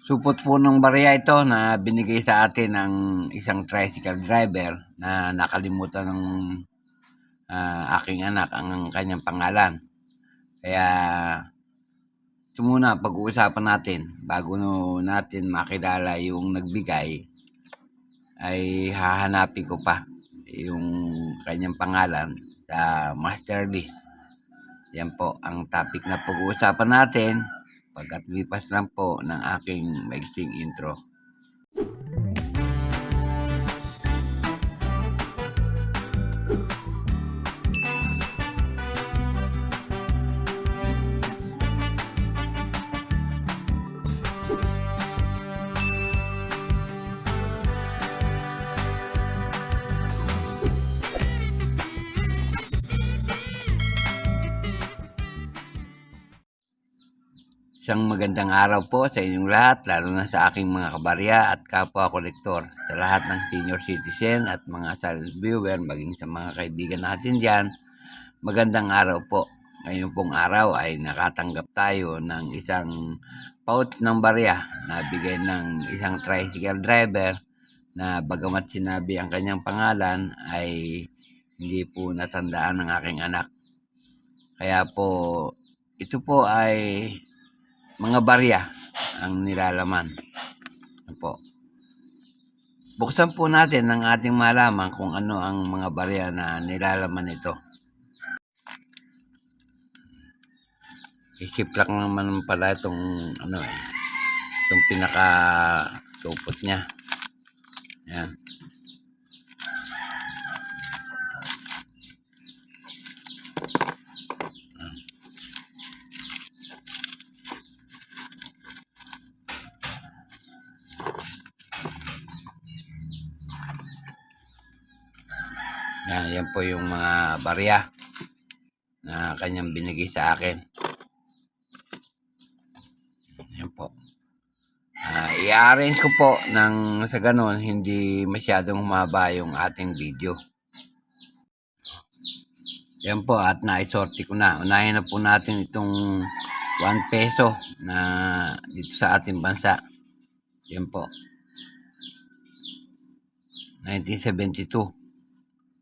Supot po ng barya ito na binigay sa atin ng isang tricycle driver na nakalimutan ng ah, aking anak ang kanyang pangalan. Kaya ito pag-uusapan natin bago natin makilala yung nagbigay ay hahanapin ko pa yung kanyang pangalan sa master list. Yan po ang topic na pag-uusapan natin pagkat lipas lang po ng aking maiksing intro. Isang magandang araw po sa inyong lahat, lalo na sa aking mga kabarya at kapwa kolektor, sa lahat ng senior citizen at mga silent viewer, maging sa mga kaibigan natin dyan. Magandang araw po. Ngayon pong araw ay nakatanggap tayo ng isang pouch ng barya na bigay ng isang tricycle driver na bagamat sinabi ang kanyang pangalan ay hindi po natandaan ng aking anak. Kaya po, ito po ay mga barya ang nilalaman. Ano po. Buksan po natin ang ating malaman kung ano ang mga barya na nilalaman ito. Isip lang naman pala itong ano eh, itong pinaka supot niya. Yan. Yan, yan po yung mga barya na kanyang binigay sa akin. Yan po. Ah, i-arrange ko po ng sa ganun hindi masyadong humaba yung ating video. Yan po at naisorti ko na. Unahin na po natin itong 1 peso na dito sa ating bansa. Yan po. 1972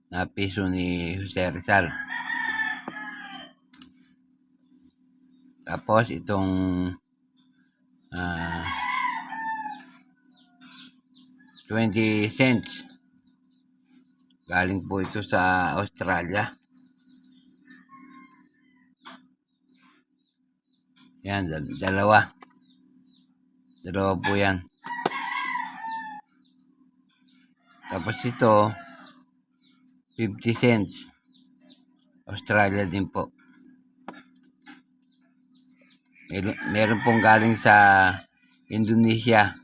na piso ni Jose Rizal. Tapos itong ah 20 cents. Galing po ito sa Australia. Yan, dal- dalawa. Dalawa po yan. Tapos ito, 50 cents. Australia din po. Meron, meron pong galing sa Indonesia.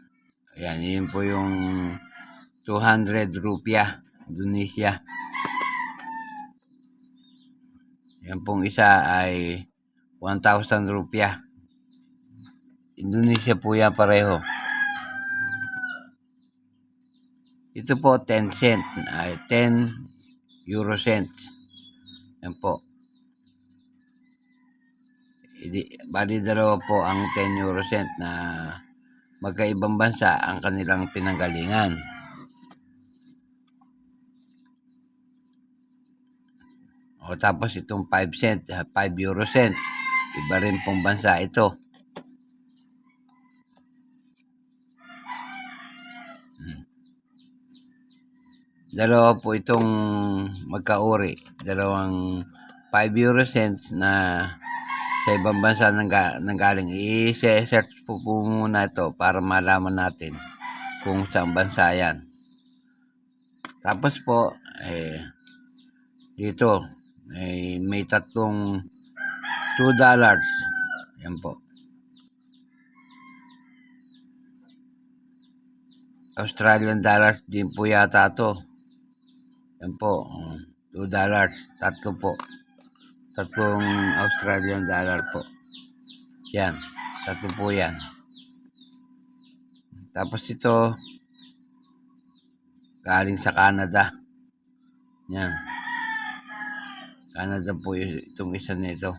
Ayan, yun po yung 200 rupiah, Indonesia. Yan pong isa ay 1,000 rupiah. Indonesia po yan pareho. Ito po 10 cent, ay 10 euro cents. Yan po. Idi, bali dalawa po ang 10 euro cent na magkaibang bansa ang kanilang pinanggalingan. O tapos itong 5 cent, ah, 5 euro cents. Iba rin pong bansa ito. Dalawa po itong magkauri. Dalawang 5 euro cents na sa ibang bansa nang, nanggaling. I-search po, po muna ito para malaman natin kung saan bansa yan. Tapos po, eh, dito, eh, may tatlong 2 dollars. Yan po. Australian dollars din po yata to. Yan po. 2 dollars. Tatlo po. Tatlong Australian dollar po. Yan. Tatlo po yan. Tapos ito, galing sa Canada. Yan. Canada po itong isa nito.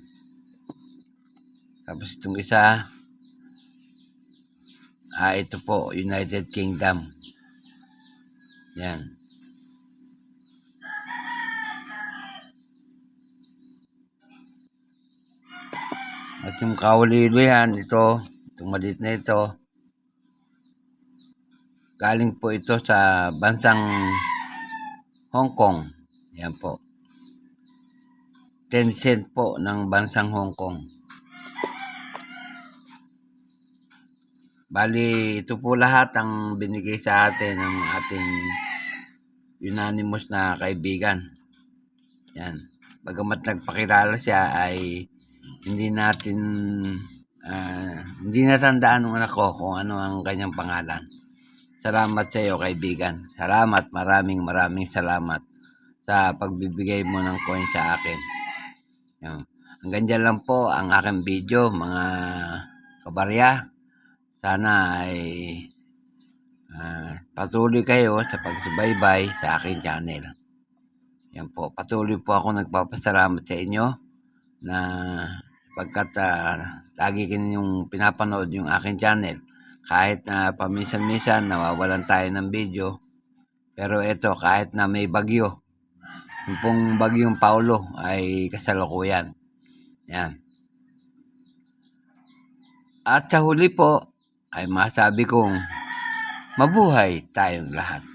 Tapos itong isa Ah, ito po, United Kingdom. Yan. At yung kawalilo yan, ito, itong maliit na ito, galing po ito sa bansang Hong Kong. Yan po. 10 cent po ng bansang Hong Kong. Bali, ito po lahat ang binigay sa atin ng ating unanimous na kaibigan. Yan. Bagamat nagpakilala siya ay hindi natin ah, hindi natandaan ng anak ko kung ano ang kanyang pangalan. Salamat sa iyo, kaibigan. Salamat, maraming maraming salamat sa pagbibigay mo ng coin sa akin. Yan. Hanggang dyan lang po ang aking video, mga kabarya. Sana ay ah, patuloy kayo sa pagsubaybay sa aking channel. Yan po, patuloy po ako nagpapasalamat sa inyo na pagkat ah, lagi yung pinapanood yung aking channel. Kahit na paminsan-minsan nawawalan tayo ng video. Pero ito, kahit na may bagyo, yung pong bagyong Paulo ay kasalukuyan. Yan. At sa huli po, ay masabi kong mabuhay tayong lahat.